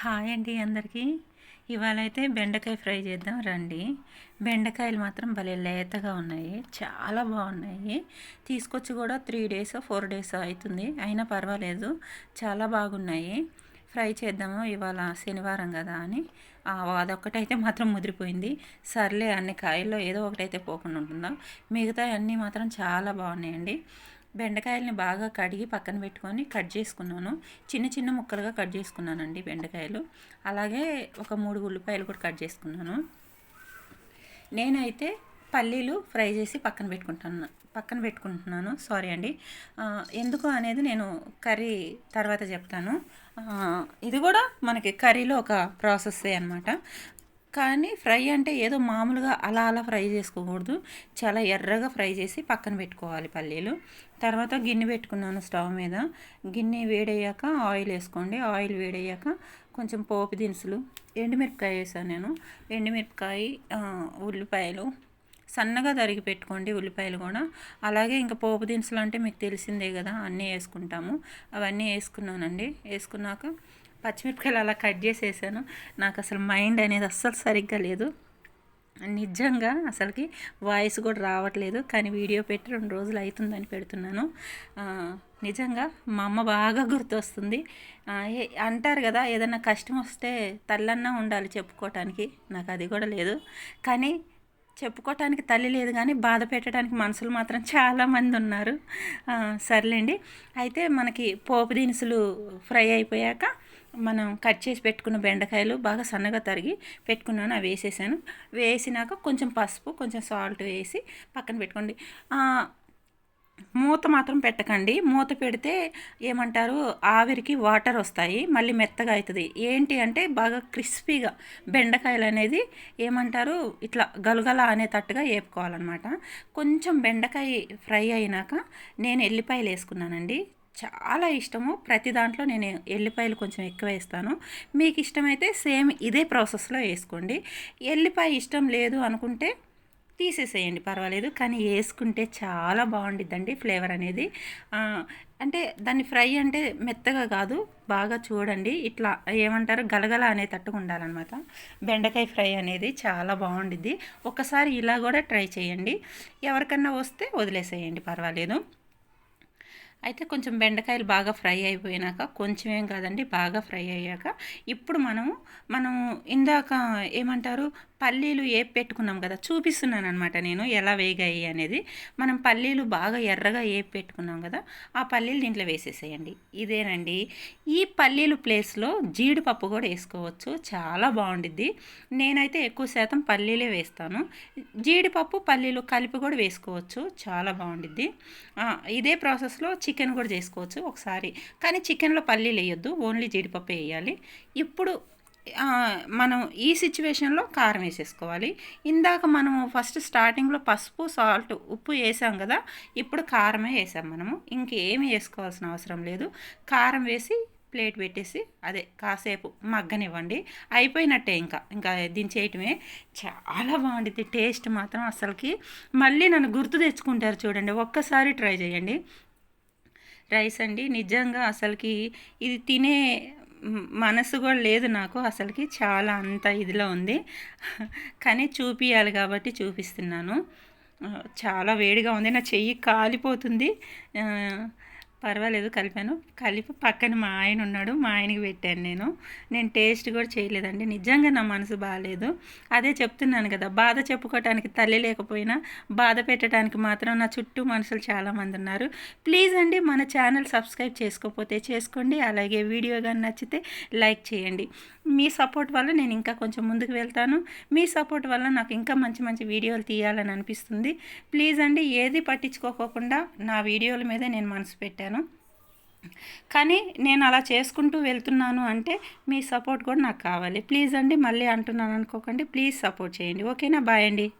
Hi అండి అందరికీ. ఇవాళ అయితే బెండకాయ ఫ్రై చేద్దాం రండి. బెండకాయలు మాత్రం భలే లేతగా ఉన్నాయి. చాలా బాగున్నాయి. తీసుకొచ్చి కూడా త్రీ డేస్ ఫోర్ డేస్ అవుతుంది. అయినా పర్వాలేదు. చాలా బాగున్నాయి. ఫ్రై చేద్దాము ఇవాళ శనివారం కదా అని. అదొక్కటైతే మాత్రం ముదిరిపోయింది. సర్లే అన్ని కాయల్లో ఏదో ఒకటైతే పోకుండా ఉంటుందా. మిగతా అన్నీ మాత్రం చాలా బాగున్నాయండి. బెండకాయలని బాగా కడిగి పక్కన పెట్టుకొని కట్ చేసుకున్నాను. చిన్న చిన్న ముక్కలుగా కట్ చేసుకున్నానండి బెండకాయలు. అలాగే ఒక మూడు ఉల్లిపాయలు కూడా కట్ చేసుకున్నాను. నేనైతే పల్లీలు ఫ్రై చేసి పక్కన పెట్టుకుంటాను పక్కన పెట్టుకుంటున్నాను. సారీ అండి. ఎందుకు అనేది నేను కర్రీ తర్వాత చెప్తాను. ఇది కూడా మనకి కర్రీలో ఒక ప్రాసెస్సే అనమాట కానీ ఫ్రై అంటే ఏదో మామూలుగా అలా అలా ఫ్రై చేసుకోకూడదు. చాలా ఎర్రగా ఫ్రై చేసి పక్కన పెట్టుకోవాలి పల్లీలు. తర్వాత గిన్నె పెట్టుకున్నాను స్టవ్ మీద. గిన్నె వేడయ్యాక ఆయిల్ వేసుకోండి. ఆయిల్ వేడయ్యాక కొంచెం పోపు దినుసులు ఎండుమిరపకాయ వేసాను నేను. ఎండుమిరపకాయ ఉల్లిపాయలు సన్నగా తరిగి పెట్టుకోండి ఉల్లిపాయలు కూడా. అలాగే ఇంకా పోపు దినుసులు అంటే మీకు తెలిసిందే కదా అన్నీ వేసుకుంటాము. అవన్నీ వేసుకున్నానండి. వేసుకున్నాక పచ్చిమిరపకాయలు అలా కట్ చేసేసాను. నాకు అసలు మైండ్ అనేది అస్సలు సరిగ్గా లేదు. నిజంగా అసలుకి వాయిస్ కూడా రావట్లేదు. కానీ వీడియో పెట్టి రెండు రోజులు అవుతుందని పెడుతున్నాను. నిజంగా మా అమ్మ బాగా గుర్తొస్తుంది. ఏ- అంటారు కదా ఏదైనా కష్టం వస్తే తల్లన్నా ఉండాలి చెప్పుకోవటానికి నాకు అది కూడా లేదు. కానీ చెప్పుకోవటానికి తల్లి లేదు కానీ బాధ పెట్టడానికి మనుషులు మాత్రం చాలామంది ఉన్నారు. సర్లేండి. అయితే మనకి పోపు దినుసులు ఫ్రై అయిపోయాక మనం కట్ చేసి పెట్టుకున్న బెండకాయలు బాగా సన్నగా తరిగి పెట్టుకున్నాను అవి వేసేసాను. వేసినాక కొంచెం పసుపు కొంచెం సాల్ట్ వేసి పక్కన పెట్టుకోండి. మూత మాత్రం పెట్టకండి. మూత పెడితే ఏమంటారు? ఆవిరికి వాటర్ వస్తాయి మళ్ళీ మెత్తగా అవుతుంది. ఏంటి అంటే బాగా క్రిస్పీగా బెండకాయలు అనేది ఏమంటారు? ఇట్లా గలగల అనేటట్టుగా వేపుకోవాలన్నమాట కొంచెం బెండకాయ ఫ్రై అయినాక నేను ఎల్లిపాయలు వేసుకున్నానండి. చాలా ఇష్టము. ప్రతి దాంట్లో నేను ఎల్లిపాయలు కొంచెం ఎక్కువ వేస్తాను. మీకు ఇష్టమైతే సేమ్ ఇదే ప్రాసెస్లో వేసుకోండి. ఎల్లిపాయ ఇష్టం లేదు అనుకుంటే తీసేసేయండి పర్వాలేదు. కానీ వేసుకుంటే చాలా బాగుండిద్దండి ఫ్లేవర్ అనేది. అంటే దాన్ని ఫ్రై అంటే మెత్తగా కాదు బాగా చూడండి. ఇట్లా ఏమంటారు? గలగల అనేటట్టుగా ఉండాలన్నమాట. బెండకాయ ఫ్రై అనేది చాలా బాగుండిద్ది. ఒకసారి ఇలా కూడా ట్రై చేయండి. ఎవరికన్నా వస్తే వదిలేసేయండి పర్వాలేదు. అయితే కొంచెం బెండకాయలు బాగా ఫ్రై అయిపోయినాక కొంచెం ఏం కాదండి బాగా ఫ్రై అయ్యాక ఇప్పుడు మనము మనం ఇందాక ఏమంటారు పల్లీలు ఏపి పెట్టుకున్నాం కదా చూపిస్తున్నాను అనమాట నేను ఎలా వేగాయి అనేది. మనం పల్లీలు బాగా ఎర్రగా ఏపి పెట్టుకున్నాం కదా ఆ పల్లీలు దీంట్లో వేసేసేయండి. ఇదేనండి. ఈ పల్లీలు ప్లేస్లో జీడిపప్పు కూడా వేసుకోవచ్చు చాలా బాగుండిద్ది. నేనైతే ఎక్కువ శాతం పల్లీలే వేస్తాను. జీడిపప్పు పల్లీలు కలిపి కూడా వేసుకోవచ్చు చాలా బాగుండిద్ది. ఇదే ప్రాసెస్లో చికెన్ కూడా చేసుకోవచ్చు ఒకసారి. కానీ చికెన్లో పల్లీలు వేయొద్దు ఓన్లీ జీడిపప్పు వేయాలి. ఇప్పుడు మనం ఈ సిచ్యువేషన్లో కారం వేసేసుకోవాలి. ఇందాక మనం ఫస్ట్ స్టార్టింగ్లో పసుపు సాల్ట్ ఉప్పు వేసాం కదా ఇప్పుడు కారమే వేసాం మనము. ఇంకేమి వేసుకోవాల్సిన అవసరం లేదు. కారం వేసి ప్లేట్ పెట్టేసి అదే కాసేపు మగ్గనివ్వండి. అయిపోయినట్టే ఇంకా. ఇంకా దించేయటమే చాలా బాగుంటుంది టేస్ట్ మాత్రం అసలుకి మళ్ళీ నన్ను గుర్తు తెచ్చుకుంటారు చూడండి. ఒక్కసారి ట్రై చేయండి. రైస్ అండి నిజంగా అసలుకి ఇది తినే మనసు కూడా లేదు నాకు అసలుకి చాలా అంత ఇదిలో ఉంది. కానీ చూపియాలి కాబట్టి చూపిస్తున్నాను. చాలా వేడిగా ఉంది. నా చెయ్యి కాలిపోతుంది. పర్వాలేదు కలిపాను. కలిపి పక్కన మా ఆయన ఉన్నాడు మా ఆయనకి పెట్టాను నేను. నేను టేస్ట్ కూడా చేయలేదండి. నిజంగా నా మనసు బాగాలేదు అదే చెప్తున్నాను కదా బాధ చెప్పుకోవటానికి తల్లి లేకపోయినా బాధ పెట్టడానికి మాత్రం నా చుట్టూ మనుషులు చాలామంది ఉన్నారు. ప్లీజ్ అండి మన ఛానల్ సబ్స్క్రైబ్ చేసుకోకపోతే చేసుకోండి. అలాగే వీడియో కానీ నచ్చితే లైక్ చేయండి. మీ సపోర్ట్ వల్ల నేను ఇంకా కొంచెం ముందుకు వెళ్తాను. మీ సపోర్ట్ వల్ల నాకు ఇంకా మంచి మంచి వీడియోలు తీయాలని అనిపిస్తుంది. ప్లీజ్ అండి ఏది పట్టించుకోకుండా నా వీడియోల మీద నేను మనసు పెట్టాను. కానీ నేను అలా చేసుకుంటూ వెళ్తున్నాను అంటే మీ సపోర్ట్ కూడా నాకు కావాలి. ప్లీజ్ అండి మళ్ళీ అంటున్నాను అనుకోకండి ప్లీజ్ సపోర్ట్ చేయండి. ఓకేనా? బాయ్ అండి.